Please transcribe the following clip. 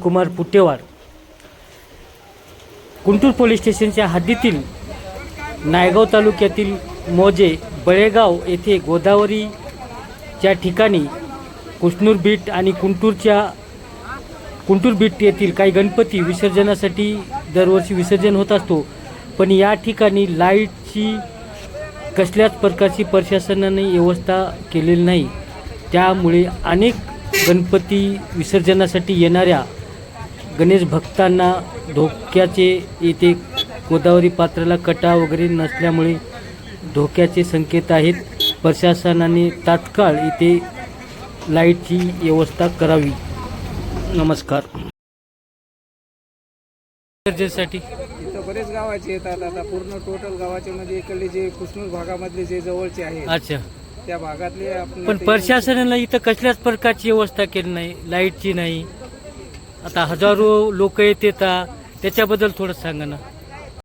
Kumar पुटेवार Kuntur police स्टेशनच्या हद्दीतील नायगाव तालुक्यातील मोजे बळेगाव येथे गोदावरीच्या ठिकाणी कुष्णूर बीट आणि कुंटूरच्या कुंटूर बीट येथील काही गणपती विसर्जनासाठी दरवर्षी विसर्जन होत असतो. पण या ठिकाणी लाईटची कसल्याच प्रकारची प्रशासनाने व्यवस्था केलेली नाही. त्यामुळे अनेक गणपती विसर्जनासाठी येणाऱ्या गणेश भक्तांना धोक्याचे येथे गोदावरी पात्राला कटा वगैरे नसल्यामुळे धोक्याचे संकेत आहेत. प्रशासनाने तात्काळ इथे लाईटची व्यवस्था करावी. नमस्कार. विसर्जनासाठी इथं बरेच गावाचे येतात. आता पूर्ण टोटल गावाचे म्हणजे इकडले जे कृष्णूर भागामधले जे जवळचे आहेत अच्छा. त्या भागातले आपण पण ते- प्रशासनाला इथं कसल्याच प्रकारची व्यवस्था केली नाही? लाईटची नाही. आता हजारो लोक येत येतात त्याच्याबद्दल थोडं सांगा ना.